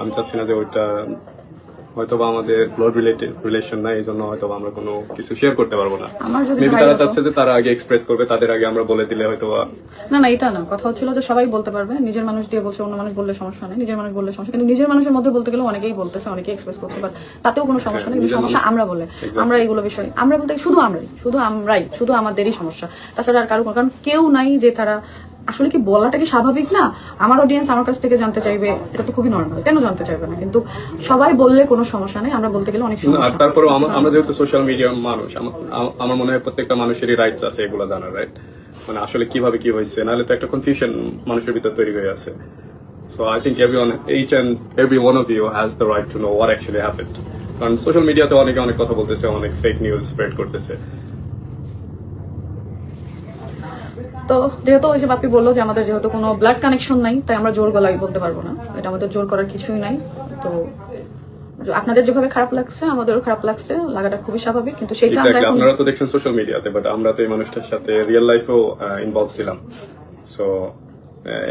আমি চাচ্ছি না যে ওইটা হয়তো বা আমাদের ব্লাড রিলেটেড রিলেশন নাই এই জন্য হয়তো আমরা কোনো কিছু শেয়ার করতে পারব না। মেবি তারা চাচ্ছে যে তারা আগে এক্সপ্রেস করবে তাদের আগে আমরা বলে দিলে হয়তো না না এটা না। কথা হচ্ছিল যে সবাই বলতে পারবে। নিজের মানুষ দিয়ে বলছে অন্য মানুষ বললে সমস্যা নেই নিজের মানুষ বললে সমস্যা কিন্তু নিজের মানুষের মধ্যে বলতে গেলে অনেকেই বলতেছে অনেকেই এক্সপ্রেস করছে বাট তাতেও কোনো সমস্যা নেই। নিজের সমস্যা আমরা বলে। আমরা এগুলো বিষয় আমরা বলতে শুধু আমরাই শুধু আমরাই শুধু আমাদেরই সমস্যা। তাছাড়া আর কারও কারণ কেউ নাই যে তারা আসলে কি বলাটা কি স্বাভাবিক না? আমার অডিয়েন্স আমার কাছ থেকে জানতে চাইবে এটা তো খুবই নর্মাল কেন জানতে চাইবে না? কিন্তু সবাই বললে কোনো সমস্যা নেই আমরা বলতে গেলে অনেক সমস্যা। তারপরে আমরা যেহেতু সোশ্যাল মিডিয়ার মানুষ আমার- মনে হয় প্রত্যেকটা মানুষেরই রাইটস আছে এগুলো জানার রাইট মানে আসলে কীভাবে কি হয়েছে? নাহলে তো একটা কনফিউশন মানুষের ভিতর তৈরি হয়ে আছে। So I think everyone each and every one of you has the right to know what actually happened কারণ সোশ্যাল মিডিয়াতে অনেকে অনেক কথা বলতেছে অনেক ফেক নিউজ স্প্রেড করতেছে। তো যেহেতু ওই যে বাপি বলল যে আমাদের যেহেতু কোনো ব্লাড কানেকশন নাই তাই আমরা জোর গলায় বলতে পারব না। এটা আমাদের জোর করার কিছুই নাই। তো আপনাদের যেভাবে খারাপ লাগছে আমাদেরও খারাপ লাগছে। লাগাটা খুবই স্বাভাবিক কিন্তু সেটা আমরা এখন আপনারা তো দেখছেন সোশ্যাল মিডিয়াতে বাট আমরা তো এই মানুষটার সাথে রিয়েল লাইফেও ইনভলভ ছিলাম। সো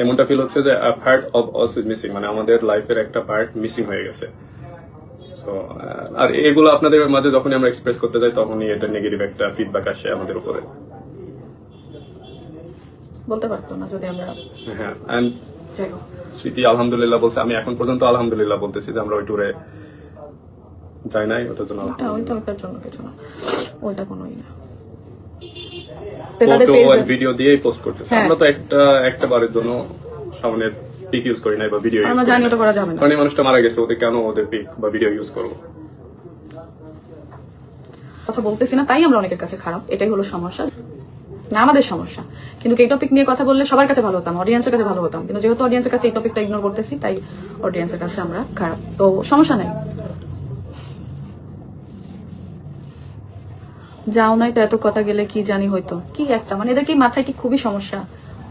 এমনটা ফিল হচ্ছে যে part of us is missing মানে আমাদের লাইফের একটা পার্ট মিসিং হয়ে গেছে। সো আর এগুলো আপনাদের মাঝে যখনই আমরা এক্সপ্রেস করতে যাই তখনই এটা নেগেটিভ একটা ফিডব্যাক আসে আমাদের উপরে। বলতে পারতো না যদি আমরা হ্যাঁ। স্মৃতি আলহামদুলিল্লাহ বলছে আমি এখন পর্যন্ত আলহামদুলিল্লাহ বলতেছি যে আমরা ওই ট্যুরে যাই নাই ওটার জন্য ওটা ওইটা ওইটার জন্য কিছু না। ওইটা কোনোই না। ফটো আর ভিডিও দিয়েই পোস্ট করতেছে। হ্যাঁ। আমরা তো একটা একটা বারের জন্য সামনের পিক ইউজ করি নাই বা ভিডিও ইউজ আমরা জানি করা যাবে না। কারণ এই মানুষটা মারা গেছে ওদের কেন ওদের পিক বা ভিডিও ইউজ করব? কথা বলতেছি না তাই আমরা অনেকের কাছে খারাপ। এটাই হলো সমস্যা। না আমাদের সমস্যা। কিন্তু এই টপিক নিয়ে কথা বললে সবার কাছে ভালো হতাম অডিয়েন্সের কাছে ভালো হতাম। কিন্তু যেহেতু অডিয়েন্সের কাছে এই টপিকটা ইগনোর করতেছি তাই অডিয়েন্সের কাছে আমরা খারাপ। তো সমস্যা নাই। যাও নাই তো এত কথা গেলে কি জানি হয়তো কি একটা মানে এদের কি মাথায় কি খুবই সমস্যা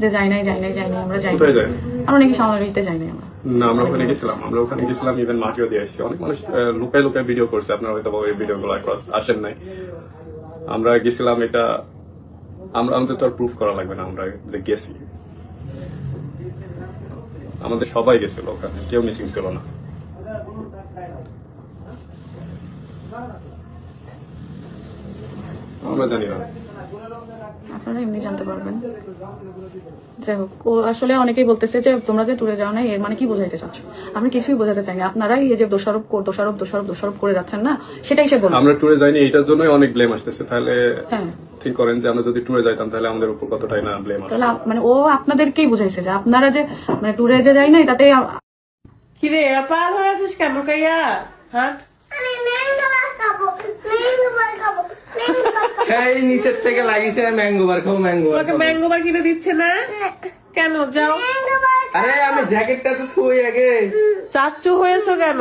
যে যাই নাই যাই নাই যাই নাই আমরা যাই নাই। আমরা নাকি সামনে যাই নাই আমরা। না আমরা ওখানে গেছিলাম আমরা ওখানে গেছিলাম ইভেন মাটিও দিয়ে আসছি। অনেক মানুষ লুকায় লুকায় ভিডিও করছে আপনারা হয়তো বা ওই ভিডিও গুলো আসেন নাই। আমরা গেছিলাম এটা আমরা আমাদের তো আর প্রুফ করা লাগবে না আমরা যে গেছি। আমাদের সবাই গেছিল ওখানে কেউ মিসিং ছিল না। আমরা জানি না। আপনারা এমনি জানতে পারবেন। যাই হোক ও আসলে অনেকেই বলতেছে যে তোমরা যে ট্যুরে যাও না এর মানে কি বোঝাইতে চাচ্ছ? আমি কিছুই বোঝাতে চাই না আপনারাই এই যে দোষারোপ কর- দোষারোপ দোষারোপ দোষারোপ করে যাচ্ছেন না সেটাই সে বলবে। আমরা ট্যুরে যাইনি এটার জন্যই অনেক ব্লেম আসতেছে। তাহলে হ্যাঁ। ঠিক করেন যে আমরা যদি ট্যুরে যাইতাম তাহলে আমাদের উপর কতটাই না ব্লেম তাহলে আপ- মানে ও আপনাদেরকেই বুঝাইছে যে আপনারা যে মানে ট্যুরে যে যাই নাই তাতে আ- কিরে হয়ে আছিস কেন কাইয়া? হ্যাঁ? আমি ম্যাঙ্গো বার খাব ম্যাঙ্গো বার খাব ম্যাঙ্গো বার খাব। সেই নিচের থেকে লাগিয়েছে ম্যাঙ্গো বার খাও ম্যাঙ্গো বার তোমাকে খাও। ম্যাঙ্গো বার কিনে দিচ্ছে না? কেন? যাও। ম্যাঙ্গো বার আরে আমি জ্যাকেটটা তো থুই আগে। চাচ্চু হয়েছো কেন?